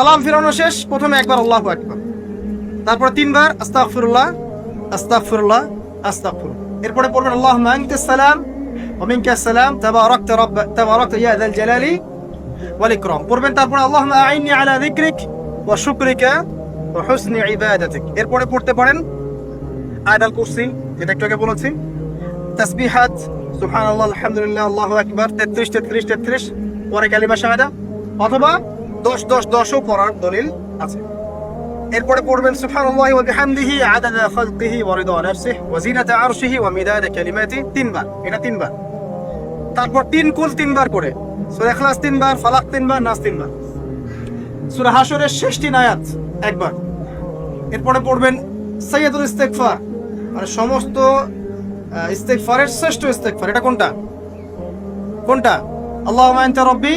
সালাম ফিরানো শেষ, প্রথমে একবার আল্লাহ একবার তারপর তিনবার, আস্তাগফিরুল্লাহ আস্তাগফিরুল্লাহ আস্তাগফির এরপরে পড়বেন আল্লাহ আনতা সালাম ওয়া মিনকা সালাম, তাবারাকতা রব্ব, তাবারাকতা, ইয়া যাল জালালি ওয়াল ইকরাম। পড়বেন তারপর, আল্লাহুম্মা আইন্নি আলা যিকরিক ওয়া শুকরিকা ওয়া হুসনি ইবাদাতিক। এরপরে পড়তে পারেন আয়াতুল কুরসি, যেটা একটু আগে বলেছি। তাসবিহাত, সুবহানাল্লাহ, আলহামদুলিল্লাহ, আল্লাহু আকবার 33 33 33 পরে কালিমা শাহাদা। অথবা 10 10 10 ও পড়ার দলিল আছে। এরপরে পড়বেন, সুবহানাল্লাহি ওয়া বিহামদিহি, আদাদা খালকিহি ওয়া রিদা নাফসিহি ওয়া জিনাতা আরশিহি ওয়া মিদাদা কালিমাতি তিনবার। এটা তিনবার। তারপর তিন কুল তিনবার করে সূরা ইখলাস তিনবার, ফালাক তিনবার, নাস তিনবার। সূরা হাশরের শেষ তিন আয়াত, একবার। এরপরে পড়বেন, সাইয়্যিদুল ইস্তিগফার। মানে সমস্ত ইস্তেগফারের শ্রেষ্ঠ ইস্তেগফার, এটা কোনটা? কোনটা? আল্লাহুম্মা আনতা রাব্বি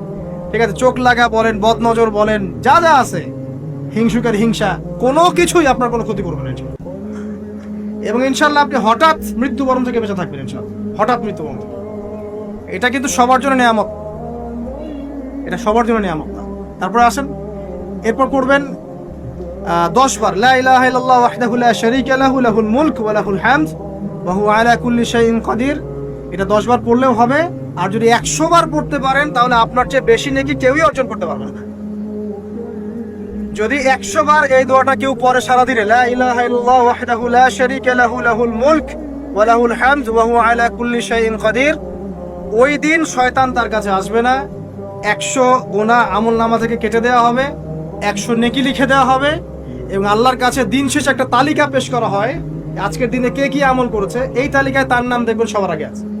ঠিক আছে, চোখ লাগা বলেন, বদনজর বলেন, যা যা আছে, হিংসুকের হিংসা, কোনো কিছুই আপনার কোনো ক্ষতি করবে না এবং ইনশাল্লাহ আপনি হঠাৎ মৃত্যুবরণ থেকে বেঁচে থাকবেন, ইনশাল্লাহ। হঠাৎ মৃত্যুবরণ এটা কিন্তু সবার জন্য নিয়ামত। এটা সবার জন্য নিয়ামত না। তারপরে আসেন, এরপর করবেন দশ বার এটা দশ বার পড়লেও হবে। আর যদি একশো বার পড়তে পারেন, তাহলে আপনার চেয়ে বেশি নাকি কেউই অর্জন করতে পারবে না। যদি একশো বার এই দোয়াটা কেউ পরে সারাদিনে ওই দিন শয়তান তার কাছে আসবে না। একশো গোনা আমল নামা থেকে কেটে দেওয়া হবে, একশো নেকি লিখে দেওয়া হবে, এবং আল্লাহর কাছে দিন শেষে একটা তালিকা পেশ করা হয়, আজকের দিনে কে কি আমল করেছে, এই তালিকায় তার নাম দেখবেন সবার আগে আছে।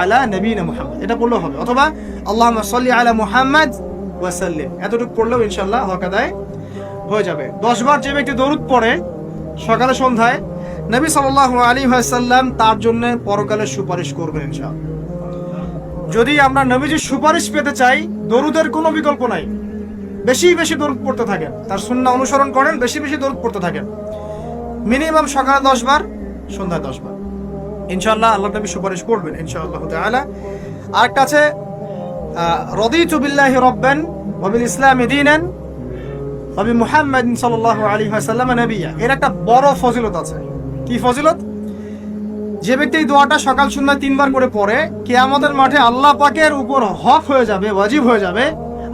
আলা নবীনা মুহাম্মদ। এটা পড়লেও হবে। অথবা আল্লাহুম্মা সাল্লি আলা মুহাম্মদ ওয়া সাল্লিম এতটুকু পড়লেও ইনশাল্লাহ হক আদায় হয়ে যাবে। দশবার যে ব্যক্তি দরুদ পড়ে সকালে সন্ধ্যায়, নবী সাল্লাল্লাহু আলী ওয়াসাল্লাম তার জন্য পরকালে সুপারিশ করবেন ইনশাআল্লাহ। যদি আমরা নবীজির সুপারিশ পেতে চাই, দরুদের কোনো বিকল্প নাই। বেশি বেশি দরুদ পড়তে থাকেন। তার সুন্নাহ অনুসরণ করেন, বেশি বেশি দরুদ পড়তে থাকেন। মিনিমাম সকালে দশ বার, সন্ধ্যায় দশ বার। ইনশাআল্লাহ আল্লাহ নবী সুপারিশ করবেন ইনশাআল্লাহ তাআলা। আরেকটা আছে রদিতু বিল্লাহি রব্বান ওয়া বিল ইসলামি দীনান ওয়া বি মুহাম্মাদিন সাল্লাল্লাহু আলাইহি ওয়াসাল্লাম নবিয়্যা এর একটা বড় ফজিলত আছে। কি ফজিলত? যে ব্যক্তি এই দোয়াটা সকাল সন্ধ্যা তিনবার করে পড়ে, কেয়ামতের মাঠে আল্লাহ পাকের উপর হক হয়ে যাবে, ওয়াজিব হয়ে যাবে,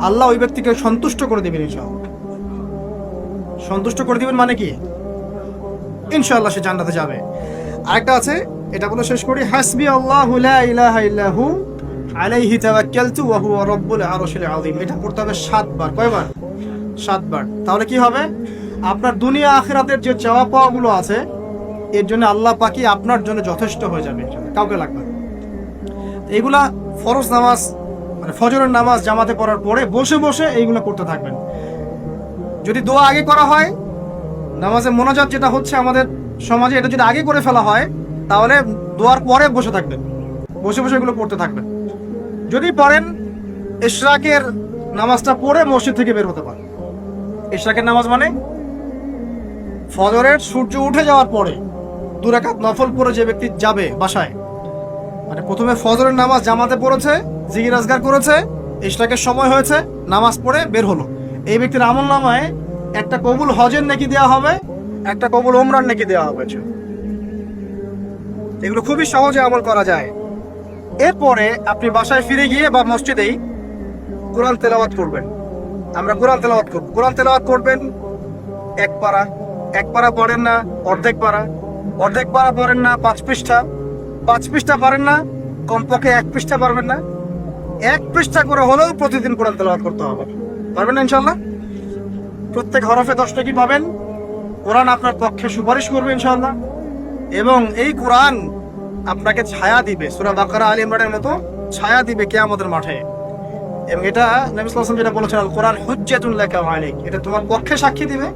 আল্লাহ ওই ব্যক্তিকে সন্তুষ্ট করে দেবেন ইনশাআল্লাহ। সন্তুষ্ট করে দিবেন মানে কি? ইনশাআল্লাহ সে জান্নাতে যাবে। আরেকটা আছে এটা বলে শেষ করি। হাসবি আল্লাহু ইলাহা ইল্লাহু আলাইহি তাওয়াক্কালতু ওয়া হুয়া রাব্বুল আরশিল আযীম। এটা পড়তে হবে সাতবার। কয়বার? সাতবার। তাহলে কি হবে? আপনার দুনিয়া আখিরাতের যে চাওয়া পাওয়াগুলো আছে, এর জন্য আল্লাহ পাকি আপনার জন্য যথেষ্ট হয়ে যাবে। কাউকে লাগবে। এইগুলা ফরজ নামাজ মানে ফজরের নামাজ জামাতে পড়ার পরে বসে বসে এইগুলো করতে থাকবেন। যদি দোয়া আগে করা হয় নামাজে মোনাজাত যেটা হচ্ছে আমাদের সমাজে, এটা যদি আগে করে ফেলা হয় তাহলে দোয়ার পরে বসে থাকবেন। বসে বসে এগুলো পড়তে থাকবেন। যদি পারেন ইশরাকের নামাজটা পড়ে মসজিদ থেকে বের হতে পারেন। ইশরাকের নামাজ মানে ফজরের সূর্য উঠে যাওয়ার পরে দু রাকাত নফল পরে যে ব্যক্তি যাবে বাসায় মানে প্রথমে ফজরের নামাজ জামাতে পড়েছে জিগির আজগার করেছে ইশরাকের সময় হয়েছে, নামাজ পড়ে বের হলো। এই ব্যক্তির আমল নামায় একটা কবুল হজের নাকি দেওয়া হবে, একটা কবুল ওমরান নাকি দেওয়া হবে এগুলো খুবই সহজে আমল করা যায়। এরপরে আপনি বাসায় ফিরে গিয়ে বা মসজিদেই কোরআন তেলাওয়াত করবেন। আমরা কোরআন তেলাওয়াত করব। কোরআন তেলাওয়াত করবেন, এক পারা। এক পারা পড়েন না, অর্ধেক পারা। অর্ধেক পারা পড়েন না, পাঁচ পৃষ্ঠা। পাঁচ পৃষ্ঠা পারেন না, কমপক্ষে এক পৃষ্ঠা পারবেন না। এক পৃষ্ঠা করে হলেও প্রতিদিন কোরআন তেলাওয়াত করতে হবে। পারবেন না ইনশাল্লাহ প্রত্যেক হরফে দশটা কি পাবেন? কোরআন আপনার পক্ষে সুপারিশ করবে ইনশাল্লাহ এবং এই কোরআন আপনাকে ছায়া দিবে। সুরা বাকারা, আলী ইমরানের মতো ছায়া দিবে কে আমাদের মাঠে। এবং এটা নবী সাল্লাল্লাহু যেটা বলেছেন কোরআন হুজ্জাতুল্লাহ আলাইক। এটা তোমার পক্ষে সাক্ষী দিবে,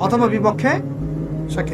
অথবা বিপক্ষে সাক্ষী